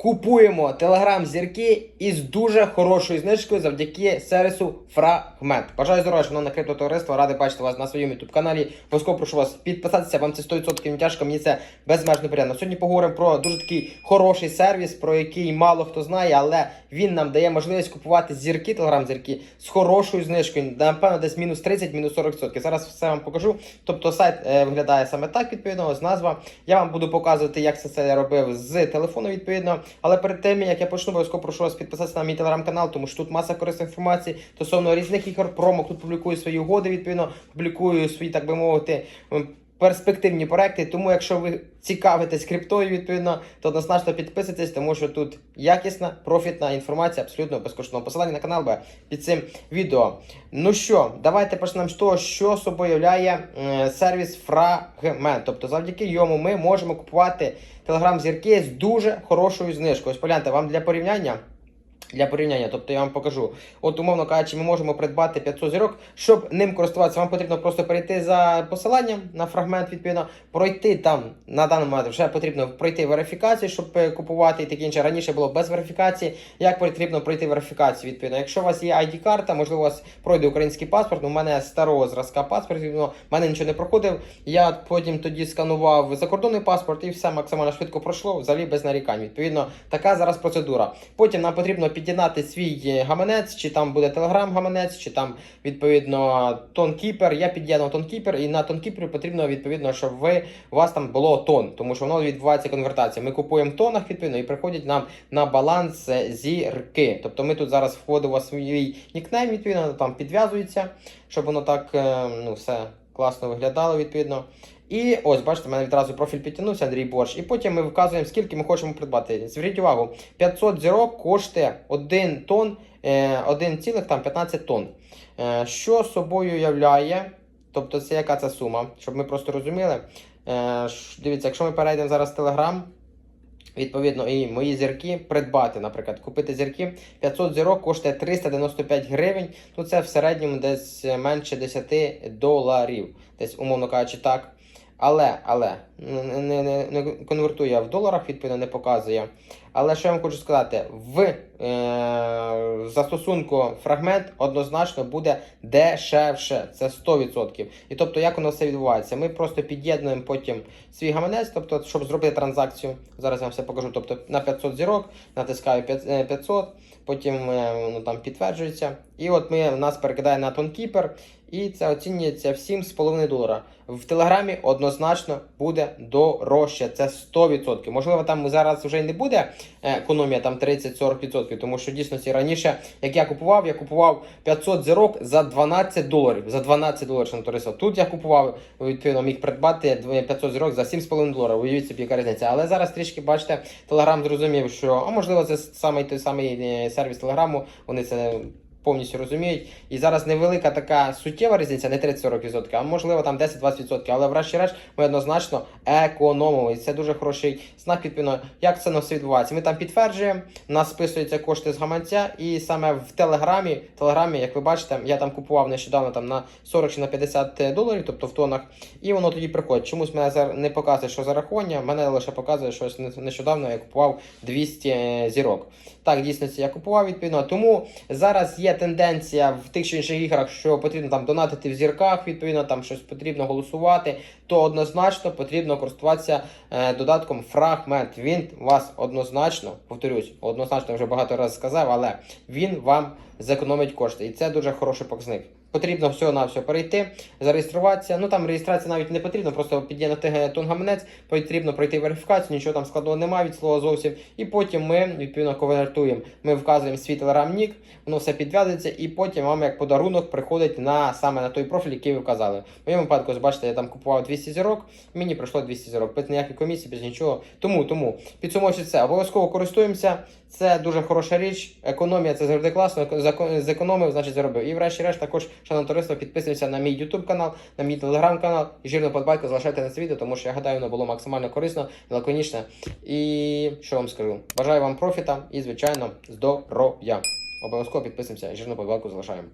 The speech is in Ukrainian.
Купуємо телеграм зірки із дуже хорошою знижкою завдяки сервісу Фрагмент. Бажаю здоров'я, шановне крипто товариство. Радий бачити вас на своєму youtube каналі. Обов'язково прошу вас підписатися. Вам це 100% не тяжко. Мені це безмежно приємно. Сьогодні поговоримо про дуже такий хороший сервіс, про який мало хто знає, але він нам дає можливість купувати зірки, телеграм зірки з хорошою знижкою. Напевно, десь мінус 30, мінус 40%. Зараз все вам покажу. Тобто сайт е, виглядає саме так, відповідно, ось назва. Я вам буду показувати, як це все я робив з телефону, відповідно. Але перед тим, як я почну, обов'язково прошу вас підписатися на мій телеграм-канал, тому що тут маса корисної інформації стосовно різних ігор, промок, тут публікую свої угоди, відповідно, публікую свої, так би мовити, м, перспективні проекти. Тому, якщо ви цікавитесь криптою, відповідно, то однозначно підписуйтесь, тому що тут якісна, профітна інформація, абсолютно безкоштовно. Посилання на канал буде під цим відео. Ну що, давайте почнемо з того, що собою являє е, сервіс Fragment. Тобто, завдяки йому ми можемо купувати телеграм-зірки з дуже хорошою знижкою. Ось погляньте, вам для порівняння. Для порівняння, тобто я вам покажу. От, умовно кажучи, ми можемо придбати 500 зірок. Щоб ним користуватися, вам потрібно просто перейти за посиланням на фрагмент, відповідно, пройти там на даний момент вже потрібно пройти верифікацію, щоб е, купувати і таке інше. Раніше було без верифікації. Як потрібно пройти верифікацію? Відповідно, якщо у вас є ID-карта, можливо, у вас пройде український паспорт. ну, У мене старого зразка паспорт, відповідно, в мене нічого не проходив. Я потім тоді сканував закордонний паспорт і все максимально швидко пройшло, взагалі без нарікань. Відповідно, така зараз процедура. Потім нам потрібно під'єднати свій е, гаманець, чи там буде телеграм гаманець, чи там відповідно тонкіпер. Я під'єднав тонкіпер, і на тонкіпері потрібно відповідно, щоб ви у вас там було тон, тому що воно відбувається конвертація. Ми купуємо в тонах відповідно і приходять нам на баланс е, зірки. Тобто ми тут зараз вводимо свій нікнейм, відповідно, там підв'язується, щоб воно так е, ну все класно виглядало відповідно. І ось, бачите, в мене відразу профіль підтягнувся Андрій Борщ. І потім ми вказуємо, скільки ми хочемо придбати. Зверніть увагу, 500 зірок коштує 1 тонн, е, 1,15 тонн. Е, Що собою являє? Тобто, це яка це сума, щоб ми просто розуміли. Е, Дивіться, якщо ми перейдемо зараз в Telegram, Відповідно, і мої зірки придбати, наприклад, купити зірки 500 зірок коштує 395 гривень. Ну це в середньому десь менше 10 доларів. Десь, умовно кажучи, так. Але, але не, не, не, конвертує в доларах, відповідно, не показує. Але що я вам хочу сказати, в е, застосунку фрагмент однозначно буде дешевше. Це 100%. І тобто, як воно все відбувається? Ми просто під'єднуємо потім свій гаманець, тобто, щоб зробити транзакцію. Зараз я вам все покажу. Тобто на 500 зірок натискаю 500, е, 500 потім е, воно там підтверджується. І от ми, нас перекидає на тонкіпер, і це оцінюється в 7,5 долара. В Телеграмі однозначно буде дорожче. Це 100%. Можливо, там зараз вже й не буде е, економія там 30-40%, тому що дійсно раніше, як я купував, я купував 500 зірок за 12 доларів. За 12 доларів, що туриста. Тут я купував, відповідно, міг придбати 500 зірок за 7,5 доларів. Уявіть собі, яка різниця. Але зараз трішки, бачите, Телеграм зрозумів, що а можливо, це саме той самий е, сервіс Телеграму. Вони це повністю розуміють. І зараз невелика така суттєва різниця, не 30-40%, а можливо там 10-20%. Але врешті-решт ми однозначно економимо. І це дуже хороший знак відповідно, як це на все відбувається. Ми там підтверджуємо, нас списуються кошти з гаманця, і саме в Телеграмі, Телеграмі, як ви бачите, я там купував нещодавно там на 40 чи на 50 доларів, тобто в тонах, і воно тоді приходить. Чомусь мене не показує, що зарахування, мене лише показує, що не- нещодавно я купував 200 зірок. Так, дійсно, я купував відповідно. Тому зараз є тенденція в тих чи інших іграх, що потрібно там донатити в зірках, відповідно, там щось потрібно голосувати, то однозначно потрібно користуватися е, додатком фрагмент. Він вас однозначно, повторюсь, однозначно вже багато разів сказав, але він вам зекономить кошти. І це дуже хороший показник. Потрібно всього на все перейти, зареєструватися. Ну там реєстрація навіть не потрібна, просто під'єднати тонгаманець, потрібно пройти верифікацію, нічого там складного немає від слова зовсім. І потім ми відповідно конвертуємо. Ми вказуємо свій телеграм-нік, воно все підв'язується, і потім вам як подарунок приходить на саме на той профіль, який ви вказали. В моєму випадку, бачите, я там купував 200 зірок, мені прийшло 200 зірок, без ніякої комісії, без нічого. Тому, тому підсумовуючи це, обов'язково користуємося. Це дуже хороша річ. Економія це завжди класно. Зекономив, значить заробив. І врешті-решт також, шановне товариство, підписуємося на мій YouTube канал, на мій телеграм канал. І жирну подбайку залишайте на це відео, тому що я гадаю, воно було максимально корисно, лаконічне. І що вам скажу? Бажаю вам профіта і, звичайно, здоров'я. Обов'язково підписуємося, жирну подбайку залишаємо.